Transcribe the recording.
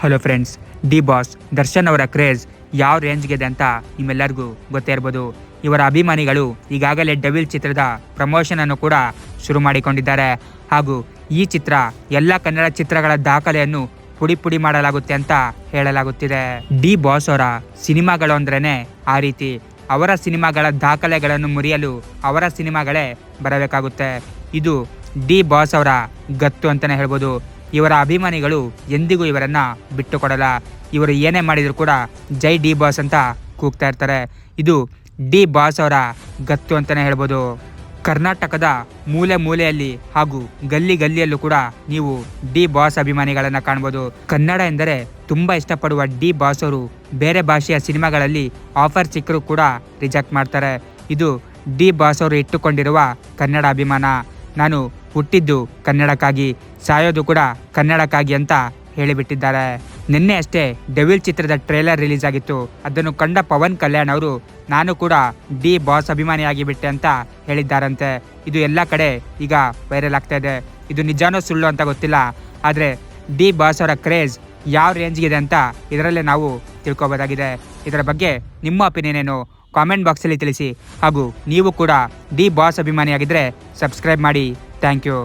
Hello friends D boss Darshan ಅವರ craze ಯಾವ ರೇಂಜ್ಗೆ ಇದೆ ಅಂತ ನಿಮ್ಮೆಲ್ಲರಿಗೂ ಗೊತ್ತೇ ಇರ್ಬೋದು. ಇವರ ಅಭಿಮಾನಿಗಳು ಈಗಾಗಲೇ ಡವಿಲ್ ಚಿತ್ರದ ಪ್ರಮೋಷನ್ ಅನ್ನು ಕೂಡ ಶುರು ಮಾಡಿಕೊಂಡಿದ್ದಾರೆ. ಹಾಗೂ ಈ ಚಿತ್ರ ಎಲ್ಲ ಕನ್ನಡ ಚಿತ್ರಗಳ ದಾಖಲೆಯನ್ನು ಪುಡಿ ಪುಡಿ ಮಾಡಲಾಗುತ್ತೆ ಅಂತ ಹೇಳಲಾಗುತ್ತಿದೆ. ಡಿ ಬಾಸ್ ಅವರ ಸಿನಿಮಾಗಳು ಅಂದ್ರೇನೆ ಆ ರೀತಿ. ಅವರ ಸಿನಿಮಾಗಳ ದಾಖಲೆಗಳನ್ನು ಮುರಿಯಲು ಅವರ ಸಿನಿಮಾಗಳೇ ಬರಬೇಕಾಗುತ್ತೆ. ಇದು ಡಿ ಬಾಸ್ ಅವರ ಗತ್ತು ಅಂತಾನೆ ಹೇಳ್ಬೋದು. ಇವರ ಅಭಿಮಾನಿಗಳು ಎಂದಿಗೂ ಇವರನ್ನ ಬಿಟ್ಟುಕೊಡಲ್ಲ. ಇವರು ಏನೇ ಮಾಡಿದರೂ ಕೂಡ ಜೈ ಡಿ ಬಾಸ್ ಅಂತ ಕೂಗ್ತಾ ಇರ್ತಾರೆ. ಇದು ಡಿ ಬಾಸ್ ಅವರ ಗತ್ತು ಅಂತಾನೆ ಹೇಳ್ಬೋದು. ಕರ್ನಾಟಕದ ಮೂಲೆ ಮೂಲೆಯಲ್ಲಿ ಹಾಗೂ ಗಲ್ಲಿ ಗಲ್ಲಿಯಲ್ಲೂ ಕೂಡ ನೀವು ಡಿ ಬಾಸ್ ಅಭಿಮಾನಿಗಳನ್ನು ಕಾಣ್ಬೋದು. ಕನ್ನಡ ಎಂದರೆ ತುಂಬಾ ಇಷ್ಟಪಡುವ ಡಿ ಬಾಸ್ ಅವರು ಬೇರೆ ಭಾಷೆಯ ಸಿನಿಮಾಗಳಲ್ಲಿ ಆಫರ್ ಸಿಕ್ಕರೂ ಕೂಡ ರಿಜೆಕ್ಟ್ ಮಾಡ್ತಾರೆ. ಇದು ಡಿ ಬಾಸ್ ಅವರು ಇಟ್ಟುಕೊಂಡಿರುವ ಕನ್ನಡ ಅಭಿಮಾನ. ನಾನು ಹುಟ್ಟಿದ್ದು ಕನ್ನಡಕ್ಕಾಗಿ, ಸಾಯೋದು ಕೂಡ ಕನ್ನಡಕ್ಕಾಗಿ ಅಂತ ಹೇಳಿಬಿಟ್ಟಿದ್ದಾರೆ. ನಿನ್ನೆ ಅಷ್ಟೇ ಡೆವಿಲ್ ಚಿತ್ರದ ಟ್ರೇಲರ್ ರಿಲೀಸ್ ಆಗಿತ್ತು. ಅದನ್ನು ಕಂಡ ಪವನ್ ಕಲ್ಯಾಣ್ ಅವರು, ನಾನು ಕೂಡ ಡಿ ಬಾಸ್ ಅಭಿಮಾನಿ ಆಗಿಬಿಟ್ಟೆ ಅಂತ ಹೇಳಿದ್ದಾರಂತೆ. ಇದು ಎಲ್ಲ ಕಡೆ ಈಗ ವೈರಲ್ ಆಗ್ತಾ ಇದೆ. ಇದು ನಿಜಾನೋ ಸುಳ್ಳು ಅಂತ ಗೊತ್ತಿಲ್ಲ. ಆದರೆ ಡಿ ಬಾಸ್ ಅವರ ಕ್ರೇಜ್ ಯಾವ ರೇಂಜ್ಗಿದೆ ಅಂತ ಇದರಲ್ಲೇ ನಾವು ತಿಳ್ಕೊಬೋದಾಗಿದೆ. ಇದರ ಬಗ್ಗೆ ನಿಮ್ಮ ಒಪಿನಿಯನ್ ಏನು? ಕಾಮೆಂಟ್ ಬಾಕ್ಸಲ್ಲಿ ತಿಳಿಸಿ. ಹಾಗೂ ನೀವು ಕೂಡ ಡಿ ಬಾಸ್ ಅಭಿಮಾನಿಯಾಗಿದ್ದರೆ ಸಬ್ಸ್ಕ್ರೈಬ್ ಮಾಡಿ. Thank you